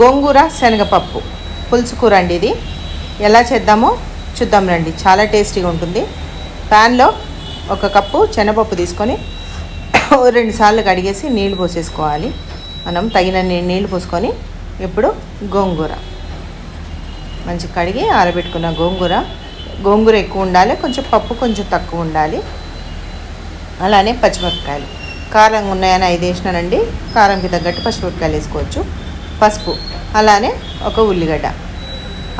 గోంగూర శనగపప్పు. పులుసు కూర అండి ఇది. ఎలా చేద్దామో చూద్దాం రండి. చాలా టేస్టీగా ఉంటుంది. ప్యాన్లో ఒక కప్పు శనగపప్పు తీసుకొని రెండు సార్లు కడిగేసి నీళ్ళు పోసేసుకోవాలి. మనం తగిన నీళ్ళు పోసుకొని ఇప్పుడు గోంగూర. మంచిగా కడిగి ఆరబెట్టుకున్న గోంగూర. గోంగూర ఎక్కువ ఉండాలి. కొంచెం పప్పు కొంచెం తక్కువ ఉండాలి. అలానే పచ్చిమిరపకాయలు. కారం ఉన్నాయని ఐదు వేసినానండి. కారంకి తగ్గట్టు పచ్చిమిరపకాయలు వేసుకోవచ్చు. పసుపు అలానే ఒక ఉల్లిగడ్డ.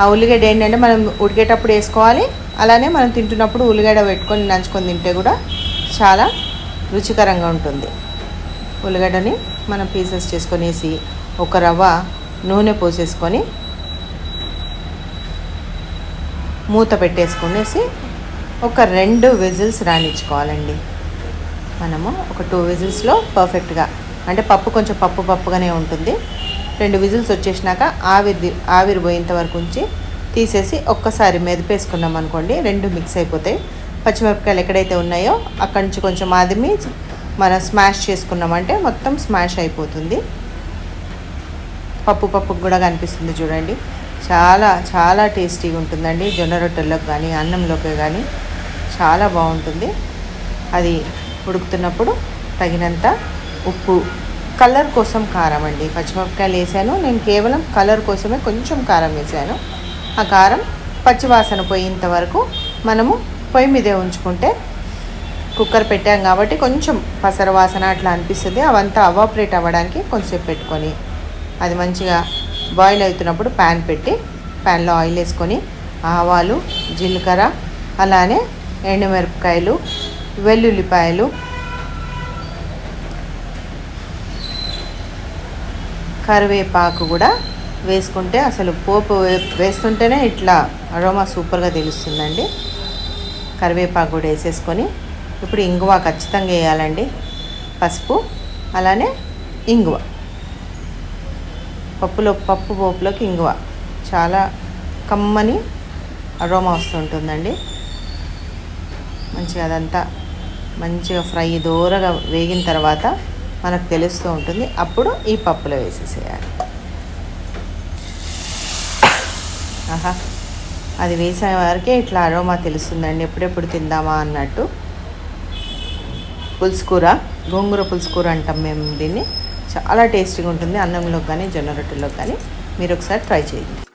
ఆ ఉల్లిగడ్డ ఏంటంటే మనం ఉడికేటప్పుడు వేసుకోవాలి అలానే మనం తింటున్నప్పుడు ఉల్లిగడ్డ పెట్టుకొని నంచుకొని తింటే కూడా చాలా రుచికరంగా ఉంటుంది. ఉల్లిగడ్డని మనం పీసెస్ చేసుకొనేసి ఒక రవ్వ నూనె పోసేసుకొని మూత పెట్టేసుకునేసి ఒక రెండు విజిల్స్ రానిచ్చుకోవాలండి మనము ఒక టూ విజిల్స్లో పర్ఫెక్ట్గా అంటే పప్పు కొంచెం పప్పు పప్పుగానే ఉంటుంది. రెండు విజిల్స్ వచ్చేసినాక ఆవిరి ఆవిరి పోయేంత వరకు ఉంచి తీసేసి ఒక్కసారి మెదిపేసుకున్నాం అనుకోండి రెండు మిక్స్ అయిపోతాయి. పచ్చిమిరపకాయలు ఎక్కడైతే ఉన్నాయో అక్కడి నుంచి కొంచెం ఆదిమి మనం స్మాష్ చేసుకున్నామంటే మొత్తం స్మాష్ అయిపోతుంది. పప్పు పప్పు కూడా కనిపిస్తుంది చూడండి. చాలా చాలా టేస్టీగా ఉంటుందండి. జొన్న రొట్టెల్లోకి కానీ అన్నంలోకి కానీ చాలా బాగుంటుంది. అది ఉడుకుతున్నప్పుడు తగినంత ఉప్పు కలర్ కోసం కారం అండి. పచ్చిమిరపకాయలు వేసాను. నేను కేవలం కలర్ కోసమే కొంచెం కారం వేసాను. ఆ కారం పచ్చివాసన పోయేంత వరకు మనము పొయ్యి మీదే ఉంచుకుంటే కుక్కర్ పెట్టాం కాబట్టి కొంచెం పసర వాసన అట్లా అనిపిస్తుంది. అవంతా అవాపరేట్ అవ్వడానికి కొంచెంసేపు పెట్టుకొని అది మంచిగా బాయిల్ అవుతున్నప్పుడు ప్యాన్ పెట్టి ప్యాన్లో ఆయిల్ వేసుకొని ఆవాలు జీలకర్ర అలానే ఎండుమిరపకాయలు వెల్లుల్లిపాయలు కరివేపాకు కూడా వేసుకుంటే అసలు పోపు వేస్తుంటేనే ఇట్లా అరోమా సూపర్గా తెలుస్తుందండి. కరివేపాకు కూడా వేసేసుకొని ఇప్పుడు ఇంగువ ఖచ్చితంగా వేయాలండి. పసుపు అలానే ఇంగువ. పప్పులో పప్పు పోపులోకి ఇంగువ. చాలా కమ్మని అరోమా వస్తుంటుందండి. మంచిగా అదంతా మంచిగా ఫ్రై దూరగా వేగిన తర్వాత మనకు తెలుస్తూ ఉంటుంది. అప్పుడు ఈ పప్పులో వేసేసేయాలి. ఆహా. అది వేసే వరకే ఇట్లా అరోమా తెలుస్తుందండి. ఎప్పుడెప్పుడు తిందామా అన్నట్టు. పులుసుకూర గోంగూర పులుసు కూర అంటాం మేము దీన్ని. చాలా టేస్టీగా ఉంటుంది. అన్నంలోకి కానీ జొన్న రొట్టెలో కానీ మీరు ఒకసారి ట్రై చేయండి.